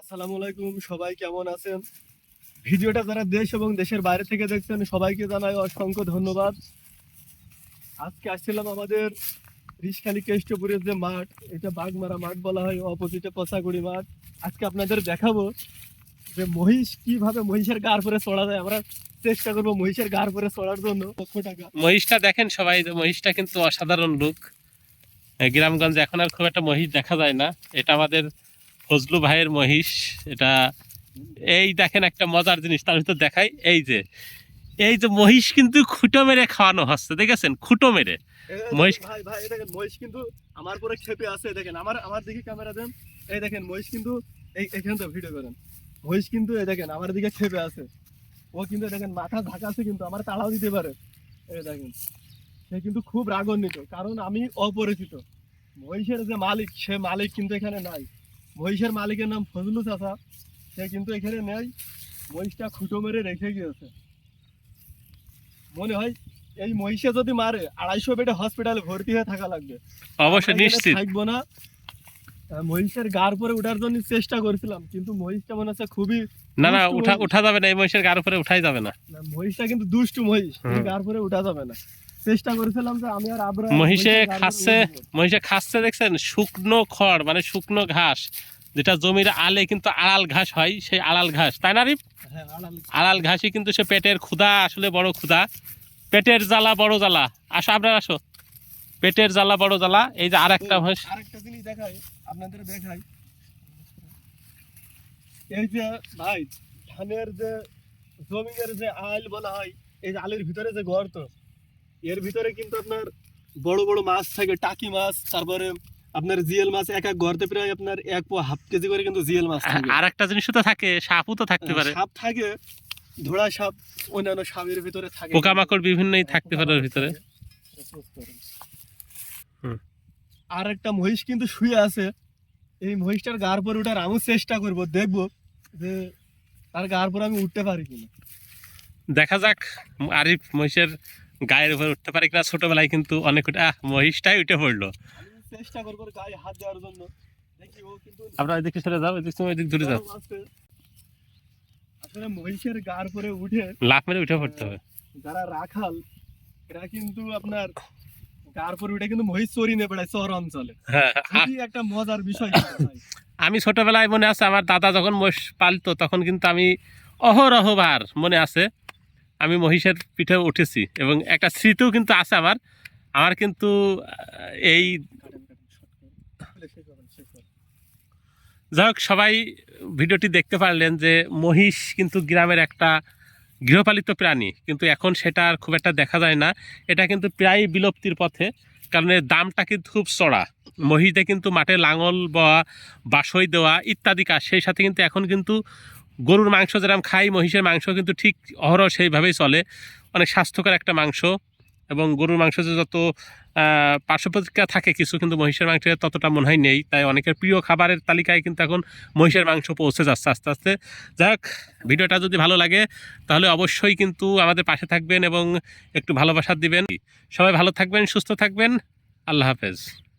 আসসালামু আলাইকুম, সবাই কেমন আছেন? ভিডিওটা যারা দেশ এবং দেশের বাইরে থেকে দেখছেন, সবাইকে জানাই অসংখ্য ধন্যবাদ। আজকে আসছিলাম আমাদের রিসখালি কেষ্টপুরের যে মাঠ, এটা বাগমারা মাঠ বলা হয়, অপোজিটে পচাগুড়ি মাঠ। আজকে আপনাদের দেখাবো যে মহিষ কীভাবে মহিষের গার পরে চড়া যায়। আমরা চেষ্টা করব মহিষের গার পরে চড়ার জন্য। লক্ষ টাকা। মহিষটা দেখেন সবাই, যে মহিষটা কিন্তু অসাধারণ লুক গ্রামগঞ্জে এখন আর খুব একটা মহিষ দেখা যায় না। এটা আমাদের ফজলু ভাইয়ের মহিষ এটা এই দেখেন একটা মজার জিনিস তার ভিতর দেখাই এই যে এই যে মহিষ কিন্তু খুঁটো মেরে খাওয়ানো হচ্ছে দেখেছেন? খুঁটো মেরে। মহিষ- ভাই ভাই দেখেন মহিষ কিন্তু আমার পরে খেপে আছে দেখেন আমার আমার দিকে ক্যামেরা দেন এই দেখেন মহিষ কিন্তু এই এখানে তো ভিডিও করেন মহিষ কিন্তু এই দেখেন আমার দিকে খেপে আছে ও কিন্তু দেখেন মাথা ঢাকা আছে কিন্তু আমার তাড়াও দিতে পারে এই দেখেন সে কিন্তু খুব রাগান্বিত কারণ আমি অপরিচিত মহিষের যে মালিক সে মালিক কিন্তু এখানে নাই মহিষের মালিকের নাম ফজলু চাচা। সে কিন্তু এখানে নেই। মহিষটা খুঁটো মেরে রেখে গিয়েছে। মনে হয় এই মহিষে যদি মারে আড়াইশো বেডে হসপিটালে ভর্তি হয়ে থাকা লাগবে। অবশ্যই নিশ্চিত। থাকব না। মহিষের গার পরে উঠার জন্য চেষ্টা করেছিলাম কিন্তু মহিষটা মনে হচ্ছে খুবই না না উঠা উঠা যাবে না এই মহিষের গার পরে উঠাই যাবে না। মহিষটা কিন্তু দুষ্টু মহিষ গার পরে উঠা যাবে না। চেষ্টা করেছিলাম যে আমি আর আবরা মহিষে খাচ্ছে মহিষে খাচ্ছে দেখছেন? শুকনো খড় মানে শুকনো ঘাস যেটা জমির আলে কিন্তু আড়াল ঘাস হয় সেই আড়াল ঘাস। তাই না রিপ হ্যাঁ আড়াল ঘাসই কিন্তু সে পেটের ক্ষুধা আসলে বড় ক্ষুধা। পেটের জ্বালা বড় জ্বালা। আসো আপনার আসো। পেটের জ্বালা বড় জ্বালা। এই যে আর একটা মহিষ আরেকটা জিনিস দেখাই আপনাদের দেখাই। এই যে ভাই ধানের যে জমিনের যে আল বলা হয় এই যে আলের ভিতরে যে গর্ত এর ভিতরে কিন্তু আপনার বড় বড় মাছ থাকে টাকি মাছ তারপরে আপনার জিএল মাছ এক এক গর্তে প্রায় আপনার এক পো হাফ কেজি করে কিন্তু জিএল মাছ থাকে। আর একটা জিনিসও তো থাকে সাপও তো থাকতে পারে। সাপ থাকে ধোড়া সাপ অন্যান্য সাপের ভিতরে থাকে। পোকামাকড় বিভিন্নই থাকতে পারে ওর ভিতরে। আর একটা মহিষ কিন্তু শুয়ে আছে। এই মহিষটার গার পরে উঠার আমিও চেষ্টা করব দেখব যে তার গার পরে আমি উঠতে পারি কিনা। দেখা যাক আরিফ মহিষের গায়ের উপর উঠতে পারে কিনা ছোটবেলায় কিন্তু অনেক উঠে আহ মহিষটাই উঠে পড়ল। চেষ্টা করব গায়ে হাত দেওয়ার জন্য। আপনারা এদিকে সরে যাও এদিক তুমি এদিক দূরে যাও। আসলে মহিষের গার পরে উঠে লাফ মেরে উঠে পড়তে হবে। যারা রাখাল এরা কিন্তু আপনার গার পরে উঠে কিন্তু মহিষ চড়ি নিয়ে বেড়ায় শহর অঞ্চলে। হ্যাঁ। একটা মজার বিষয় আমি ছোটবেলায় মনে আছে আমার দাদা যখন মহিষ পালতো তখন কিন্তু আমি অহরহবার মনে আছে আমি মহিষের পিঠে উঠেছি এবং একটা স্মৃতিও কিন্তু আছে আমার। আমার কিন্তু এই যাই হোক সবাই ভিডিওটি দেখতে পারলেন যে মহিষ কিন্তু গ্রামের একটা গৃহপালিত প্রাণী, কিন্তু এখন সেটা আর খুব একটা দেখা যায় না। এটা কিন্তু প্রায় বিলুপ্তির পথে, কারণ এর দামটা কিন্তু খুব চড়া। মহিষদের কিন্তু মাঠে লাঙল বা বাসই দেওয়া ইত্যাদি কাজ, সেই সাথে কিন্তু এখন কিন্তু গরুর মাংস যেরকম খাই মহিষের মাংস কিন্তু ঠিক অহরহ সেইভাবেই চলে। অনেক স্বাস্থ্যকর একটা মাংস এবং গরুর মাংস যে যত আহ, পার্শ্ব প্রতিক্রিয়া থাকে কিছু কিন্তু মহিষের মাংসের ততটা মনে হয় নেই। তাই অনেকের প্রিয় খাবারের তালিকায় কিন্তু এখন মহিষের মাংস পৌঁছে যাচ্ছে আস্তে আস্তে। যাই হোক ভিডিওটা যদি ভালো লাগে তাহলে অবশ্যই কিন্তু আমাদের পাশে থাকবেন এবং একটু ভালোবাসা দিবেন। সবাই ভালো থাকবেন সুস্থ থাকবেন। আল্লাহ হাফেজ।